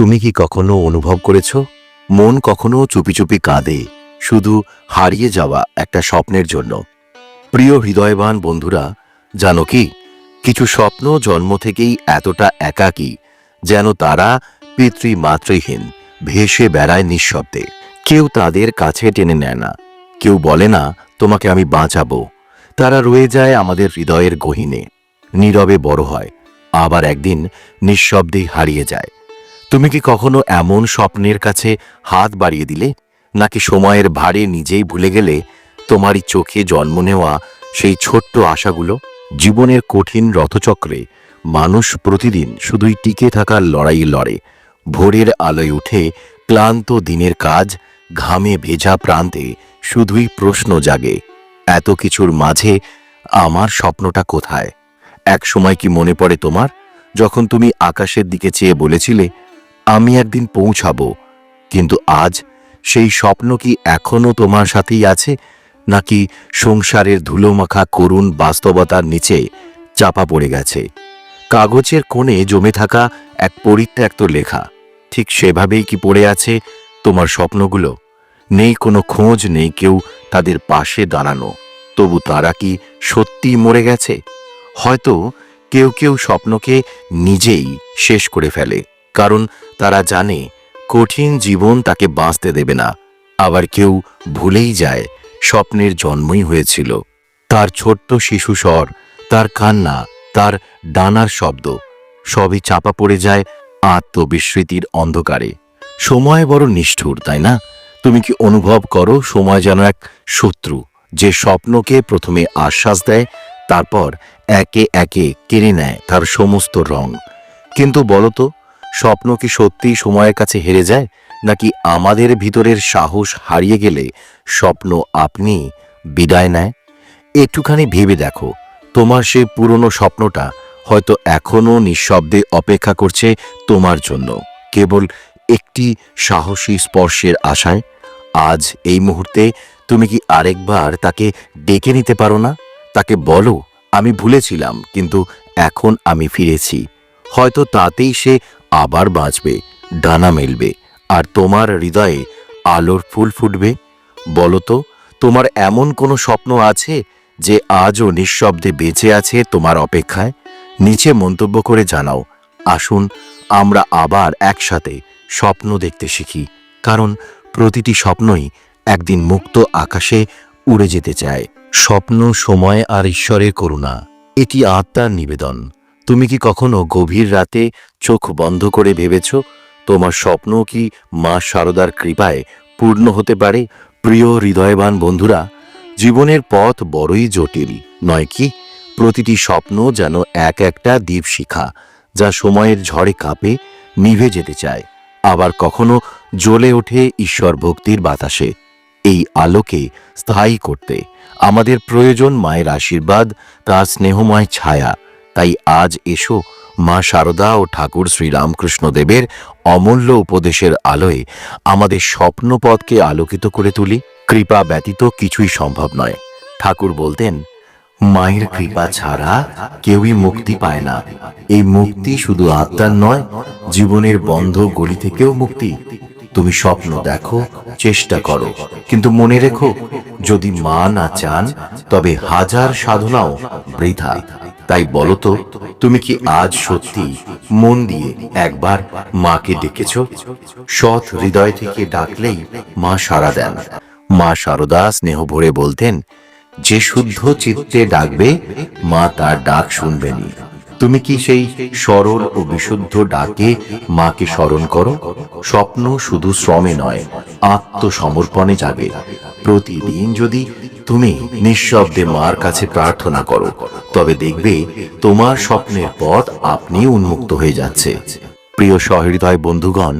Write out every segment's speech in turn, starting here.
তুমি কি কখনো অনুভব করেছ? মন কখনো চুপি চুপি কাঁদে, শুধু হারিয়ে যাওয়া একটা স্বপ্নের জন্য। প্রিয় হৃদয়বান বন্ধুরা, জানো কি? কিছু স্বপ্ন জন্ম থেকেই এতটা একাকী, যেন তারা পিতৃমাতৃহীন, ভেসে বেড়ায় নিঃশব্দে। কেউ তাদের কাছে টেনে নেয় না। কেউ বলে না, তোমাকে আমি বাঁচাবো। তারা রয়ে যায় আমাদের হৃদয়ের গহীনে। নীরবে বড় হয়, আবার একদিন নিঃশব্দেই হারিয়ে যায়। তুমি কি কখনো এমন স্বপ্নের কাছে হাত বাড়িয়ে দিলে, নাকি সময়ের ভারে নিজেই ভুলে গেলে তোমারই চোখে জন্ম নেওয়া সেই ছোট্ট আশাগুলো? জীবনের কঠিন রথচক্রে মানুষ প্রতিদিন শুধুই টিকে থাকার লড়াই লড়ে। ভোরের আলোয় উঠে ক্লান্ত দিনের কাজ, ঘামে ভেজা প্রান্তে শুধুই প্রশ্ন জাগে, এত কিছুর মাঝে আমার স্বপ্নটা কোথায়? এক সময় কি মনে পড়ে তোমার? যখন তুমি আকাশের দিকে চেয়ে বলেছিলে আমি একদিন পৌঁছাবো, কিন্তু আজ সেই স্বপ্ন কি এখনও তোমার সাথেই আছে? নাকি সংসারের ধুলোমাখা করুণ বাস্তবতার নিচে চাপা পড়ে গেছে? কাগজের কোণে জমে থাকা এক পরিত্যক্ত লেখা, ঠিক সেভাবেই কি পড়ে আছে তোমার স্বপ্নগুলো? নেই কোনো খোঁজ, নেই কেউ তাদের পাশে দাঁড়ানো, তবু তারা কি সত্যিই মরে গেছে? হয়তো কেউ কেউ স্বপ্নকে নিজেই শেষ করে ফেলে, কারণ তারা জানে কঠিন জীবন তাকে বাঁচতে দেবে না। আবার কেউ ভুলেই যায়, স্বপ্নের জন্মই হয়েছিল। তার ছোট্ট শিশু স্বর, তার কান্না, তার ডানার শব্দ, সবই চাপা পড়ে যায় আত্মবিস্মৃতির অন্ধকারে। সময় বড় নিষ্ঠুর, তাই না? তুমি কি অনুভব করো সময় যেন এক শত্রু, যে স্বপ্নকে প্রথমে আশ্বাস দেয়, তারপর একে একে কেড়ে নেয় তার সমস্ত রং? কিন্তু বলতো স্বপ্ন কি সত্যিই সময়ের কাছে হেরে যায়, নাকি আমাদের ভিতরের সাহস হারিয়ে গেলে স্বপ্ন আপনি বিদায় নেয়? একটুখানি ভেবে দেখো, তোমার সেই পুরনো স্বপ্নটা হয়তো এখনও নিঃশব্দে অপেক্ষা করছে তোমার জন্য। কেবল একটি সাহসী স্পর্শের আশায়, আজ এই মুহূর্তে তুমি কি আরেকবার তাকে ডেকে নিতে পারো না? তাকে বলো, আমি ভুলেছিলাম, কিন্তু এখন আমি ফিরেছি। হয়তো তাতেই সে আবার বাঁচবে, ডানা মেলবে, আর তোমার হৃদয়ে আলোর ফুল ফুটবে। বলতো তোমার এমন কোনো স্বপ্ন আছে যে আজও নিঃশব্দে বেঁচে আছে তোমার অপেক্ষায়? নিচে মন্তব্য করে জানাও। আসুন, আমরা আবার একসাথে স্বপ্ন দেখতে শিখি, কারণ প্রতিটি স্বপ্নই একদিন মুক্ত আকাশে উড়ে যেতে চায়। স্বপ্ন সময় আর ঈশ্বরের করুণা, এটি আত্মার নিবেদন। তুমি কি কখনো গভীর রাতে চোখ বন্ধ করে ভেবেছ, তোমার স্বপ্ন কি মা শারদার কৃপায় পূর্ণ হতে পারে? প্রিয় হৃদয়বান বন্ধুরা, জীবনের পথ বড়ই জটিল, নয় কি? প্রতিটি স্বপ্ন যেন এক একটা দীপশিখা যা সময়ের ঝড়ে কাঁপে, নিভে যেতে চায়। আবার কখনো জ্বলে ওঠে ঈশ্বর ভক্তির বাতাসে। এই আলোকে স্থায়ী করতে আমাদের প্রয়োজন মায়ের আশীর্বাদ, তার স্নেহময় ছায়া। তাই আজ এসো মা শারদা ও ঠাকুর শ্রীরামকৃষ্ণদেবের অমূল্য উপদেশের আলোয় আমাদের স্বপ্নপথকে আলোকিত করে তুলি। কৃপা ব্যতীত কিছুই সম্ভব নয়। ঠাকুর বলতেন, মায়ের কৃপা ছাড়া কেউই মুক্তি পায় না। এই মুক্তি শুধু আত্মার নয়, জীবনের বন্ধ গলি থেকেও মুক্তি। তুমি স্বপ্ন দেখো, চেষ্টা করো। কিন্তু মনে রেখো, যদি মা না চান, তবে হাজার সাধনাও বৃথা। তাই বলো তো, তুমি কি আজ সত্যি মন দিয়ে একবার মাকে ডেকেছ? সৎ হৃদয় থেকে ডাকলেই মা সাড়া দেন। মা শারদা স্নেহ ভরে বলতেন, যে শুদ্ধ চিত্তে ডাকবে, মা তার ডাক শুনবেনি তুমি কি সেই সরল ও বিশুদ্ধ ডাকে মাকে স্মরণ করো? স্বপ্ন শুধু শ্রমে নয়, আত্মসমর্পণে যাবে প্রতিদিন যদি তুমি নিঃশব্দে মার কাছে প্রার্থনা করো, তবে দেখবে তোমার স্বপ্নের পথ আপনি উন্মুক্ত হয়ে যাচ্ছে। প্রিয় সহৃদয় বন্ধুগণ,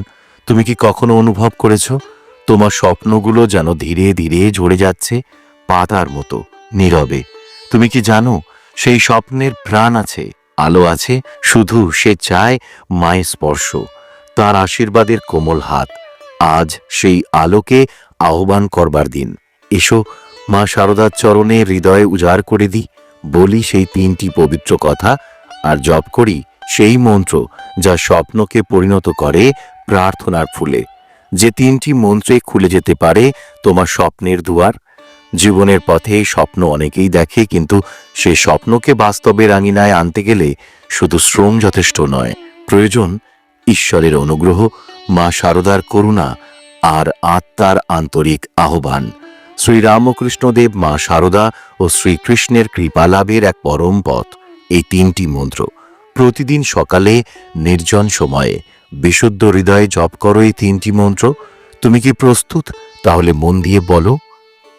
তুমি কি কখনো অনুভব করেছ, তোমার স্বপ্নগুলো যেন ধীরে ধীরে ঝরে যাচ্ছে, পাতার মতো, নীরবে? তুমি কি জানো, সেই স্বপ্নের প্রাণ আছে, আলো আছে, শুধু সে চায় মায়ের স্পর্শ, তার আশীর্বাদের কোমল হাত। আজ সেই আলোকে আহ্বান করবার দিন। এসো মা শারদার চরণে হৃদয়ে উজাড় করে দিই বলি সেই তিনটি পবিত্র কথা আর জপ করি সেই মন্ত্র যা স্বপ্নকে পরিণত করে প্রার্থনার ফুলে। যে তিনটি মন্ত্রে খুলে যেতে পারে তোমার স্বপ্নের দুয়ার। জীবনের পথে স্বপ্ন অনেকেই দেখে, কিন্তু সে স্বপ্নকে বাস্তবের আঙিনায় আনতে গেলে শুধু শ্রম যথেষ্ট নয়, প্রয়োজন ঈশ্বরের অনুগ্রহ, মা শারদার করুণা আর আত্মার আন্তরিক আহ্বান। শ্রীরামকৃষ্ণদেব মা শারদা ও শ্রীকৃষ্ণের কৃপা লাভের এক পরম পথ। এই তিনটি মন্ত্র। প্রতিদিন সকালে নির্জন সময়ে বিশুদ্ধ হৃদয়ে জপ করো এই তিনটি মন্ত্র। তুমি কি প্রস্তুত? তাহলে মন দিয়ে বলো।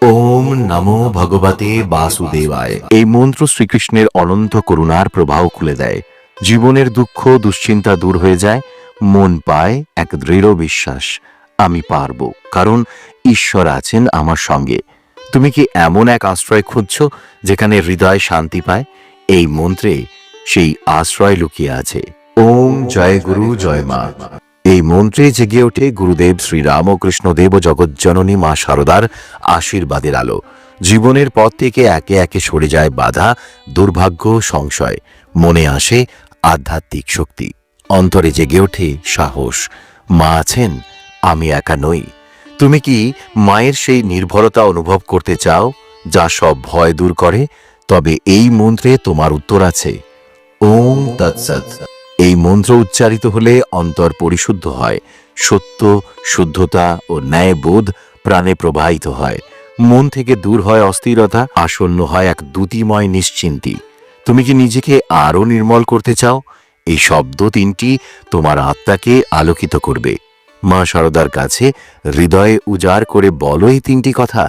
ওম নমো ভগবতে বাসুদেবায়। এই মন্ত্র শ্রীকৃষ্ণের অনন্ত করুণার প্রবাহ খুলে দেয়। জীবনের দুঃখ দুশ্চিন্তা দূর হয়ে যায়। মন পায় এক দৃঢ় বিশ্বাস আমি পারব। কারণ ঈশ্বর আছেন আমার সঙ্গে। তুমি কি এমন এক আশ্রয় খুঁজছ যেখানে হৃদয় শান্তি পায়? এই মন্ত্রে সেই আশ্রয় লুকিয়ে আছে। ওম জয় গুরু, জয় মা। এই মন্ত্রে জেগে ওঠে গুরুদেব শ্রী রামকৃষ্ণ দেব জগজ্জননী মা শারদার আশীর্বাদের আলো। জীবনের পথ থেকে একে একে সরে যায় বাধা, দুর্ভাগ্য, সংশয়। মনে আসে আধ্যাত্মিক শক্তি। অন্তরে জেগে ওঠে সাহস। মা আছেন, আমি একা নই। তুমি কি মায়ের সেই নির্ভরতা অনুভব করতে চাও, যা সব ভয় দূর করে? তবে এই মন্ত্রে তোমার উত্তর আছে। ওম তৎসৎ এই মন্ত্র উচ্চারিত হলে অন্তর পরিশুদ্ধ হয়, সত্য, শুদ্ধতা ও ন্যায়বোধ প্রাণে প্রবাহিত হয়। মন থেকে দূর হয় অস্থিরতা, আসন্ন হয় এক দ্যুতিময় নিশ্চিন্তি। তুমি কি নিজেকে আরও নির্মল করতে চাও? এই শব্দ তিনটি তোমার আত্মাকে আলোকিত করবে। মা শারদার কাছে হৃদয়ে উজাড় করে বলো এই তিনটি কথা।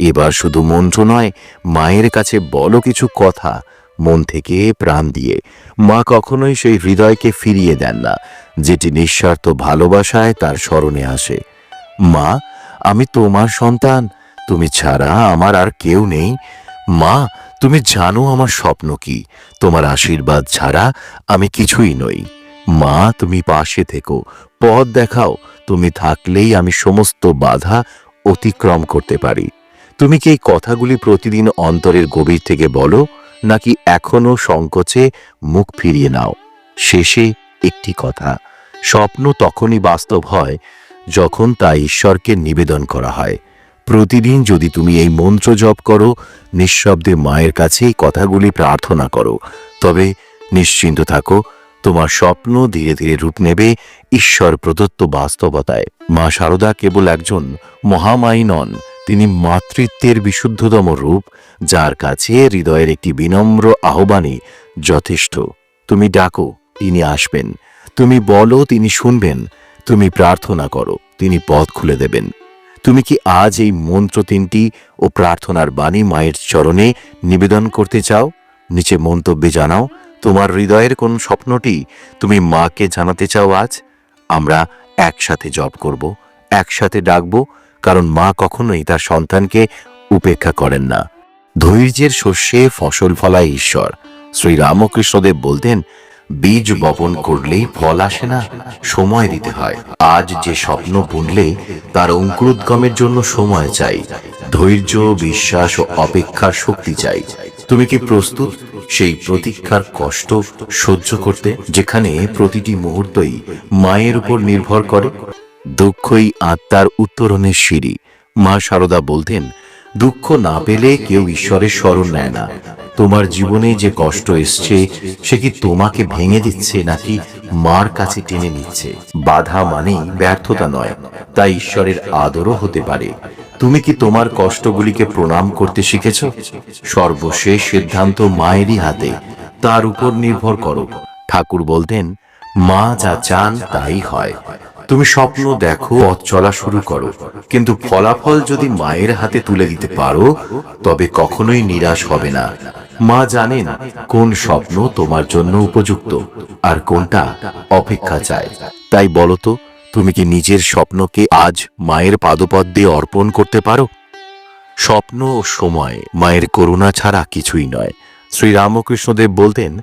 এবার শুধু মন্ত্র নয়, মায়ের কাছে বলো কিছু কথা মন থেকে প্রাণ দিয়ে। মা কখনোই সেই হৃদয়কে ফিরিয়ে দেন না, যেটি নিঃস্বার্থ ভালোবাসায় তার স্মরণে আসে। মা, আমি তোমার সন্তান, তুমি ছাড়া আমার আর কেউ নেই। মা, তুমি জানো আমার স্বপ্ন কি, তোমার আশীর্বাদ ছাড়া আমি কিছুই নই। মা, তুমি পাশে থেকো, পথ দেখাও তুমি থাকলেই আমি সমস্ত বাধা অতিক্রম করতে পারি। তুমি কি এই কথাগুলি প্রতিদিন অন্তরের গভীর থেকে বলো, নাকি এখনও সংকোচে মুখ ফিরিয়ে নাও? শেষে একটি কথা, স্বপ্ন তখনই বাস্তব হয় যখন তা ঈশ্বরকে নিবেদন করা হয়। প্রতিদিন যদি তুমি এই মন্ত্র জপ করো, নিঃশব্দে মায়ের কাছে এই কথাগুলি প্রার্থনা করো, তবে নিশ্চিন্ত থাকো তোমার স্বপ্ন ধীরে ধীরে রূপ নেবে ঈশ্বর প্রদত্ত বাস্তবতায়। মা শারদা কেবল একজন মহামায়ী নন, তিনি মাতৃত্বের বিশুদ্ধতম রূপ, যার কাছে হৃদয়ের একটি বিনম্র আহ্বানই যথেষ্ট। তুমি ডাকো, তিনি আসবেন। তুমি বলো, তিনি শুনবেন। তুমি প্রার্থনা করো, তিনি পথ খুলে দেবেন। তুমি কি আজ এই মন্ত্র তিনটি ও প্রার্থনার বাণী মায়ের চরণে নিবেদন করতে চাও? নিচে মন্তব্যে জানাও তোমার হৃদয়ের কোন স্বপ্নটি তুমি মাকে জানাতে চাও আজ? আমরা একসাথে জব করব, একসাথে ডাকব, কারণ মা কখনোই তার সন্তানকে উপেক্ষা করেন না। ধৈর্যের শস্যে ফসল ফলায় ঈশ্বর। শ্রী রামকৃষ্ণদেব বলতেন, বীজ বপন করলেই ফল আসে না, সময় দিতে হয়। আজ যে স্বপ্ন বুনলে তার অঙ্কুরোদ্গমের জন্য সময় চাই। ধৈর্য, বিশ্বাস ও অপেক্ষার শক্তি চাই। তুমি কি প্রস্তুত? সেই প্রতীক্ষার কষ্ট সহ্য করতে যেখানে প্রতিটি মুহূর্তই মায়ের উপর নির্ভর করে, দুঃখই আত্মার উত্তরণের সিঁড়ি। মা সারদা বলতেন, দুঃখ না পেলে কেউ ঈশ্বরের স্মরণ নেয় না। তোমার জীবনে যে কষ্ট এসছে, সে কি তোমাকে ভেঙে দিচ্ছে নাকি মার কাছে টেনে নিচ্ছে? বাধা মানেই ব্যর্থতা নয়, তাই ঈশ্বরের আদরও হতে পারে। তুমি কি তোমার কষ্টগুলিকে প্রণাম করতে শিখেছ? সর্বশেষ সিদ্ধান্ত মায়েরই হাতে, তার উপর নির্ভর করো। ঠাকুর বলতেন, মা যা চান তাই হয়। তুমি স্বপ্ন দেখো, পথ চলা শুরু করো। কিন্তু ফলাফল যদি মায়ের হাতে তুলে দিতে পারো, তবে কখনোই নিরাশ হবে না। মা জানেন কোন স্বপ্ন তোমার জন্য উপযুক্ত আর কোনটা অপেক্ষা চায়। তাই বলো তো, তুমি কি নিজের স্বপ্নকে আজ মায়ের পাদপদ দিয়ে অর্পণ করতে পারো? স্বপ্ন ও সময় মায়ের করুণা ছাড়া কিছুই নয়। শ্রীরামকৃষ্ণদেব বলতেন,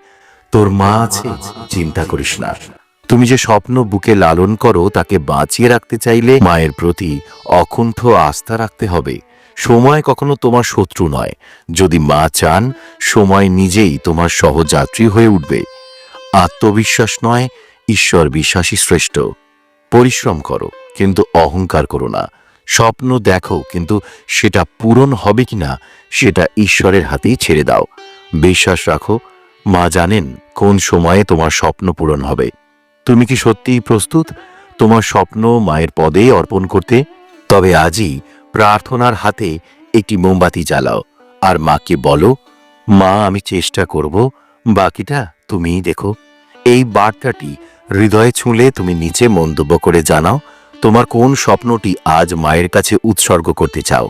তোর মা আছে, চিন্তা করিস না। তুমি যে স্বপ্ন বুকে লালন করো, তাকে বাঁচিয়ে রাখতে চাইলে মায়ের প্রতি অকুণ্ঠ আস্থা রাখতে হবে। সময় কখনো তোমার শত্রু নয়। যদি মা চান, সময় নিজেই তোমার সহযাত্রী হয়ে উঠবে। আত্মবিশ্বাস নয়, ঈশ্বর বিশ্বাসী শ্রেষ্ঠ। পরিশ্রম করো, কিন্তু অহংকার করো না। স্বপ্ন দেখো, কিন্তু সেটা পূরণ হবে কিনা, সেটা ঈশ্বরের হাতেই ছেড়ে দাও। বিশ্বাস রাখো, মা জানেন কোন সময়ে তোমার স্বপ্ন পূরণ হবে। তুমি কি সত্যিই প্রস্তুত? তোমার স্বপ্ন মায়ের পদে অর্পণ করতে? তবে আজই প্রার্থনার হাতে একটি মোমবাতি জ্বালাও। আর মাকে বলো, মা, আমি চেষ্টা করব। বাকিটা তুমিই দেখো। এই বার্তাটি হৃদয়ে ছুঁলে তুমি নিচে মন্তব্য করে জানাও, তোমার কোন স্বপ্নটি আজ মায়ের কাছে উৎসর্গ করতে চাও?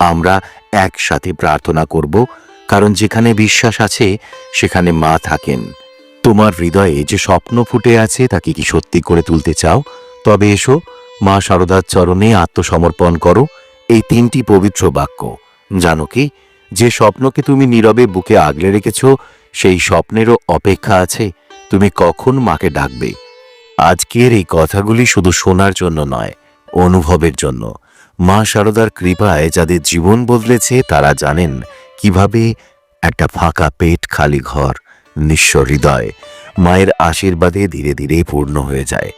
আমরা একসাথে প্রার্থনা করব, কারণ যেখানে বিশ্বাস আছে, সেখানে মা থাকেন। তোমার হৃদয়ে যে স্বপ্ন ফুটে আছে তাকে কি সত্যি করে তুলতে চাও? তবে এসো, মা শারদার চরণে আত্মসমর্পণ করো এই তিনটি পবিত্র বাক্য। জানো কি, যে স্বপ্নকে তুমি নীরবে বুকে আগলে রেখেছ, সেই স্বপ্নেরও অপেক্ষা আছে, তুমি কখন মাকে ডাকবে? আজকের এই কথাগুলি শুধু শোনার জন্য নয়, অনুভবের জন্য। মা শারদার কৃপায় যাদের জীবন বদলেছে, তারা জানেন কীভাবে একটা ফাঁকা পেট খালি ঘর নিঃস্ব হৃদয়। মায়ের আশীর্বাদে ধীরে ধীরে পূর্ণ হয়ে যায়।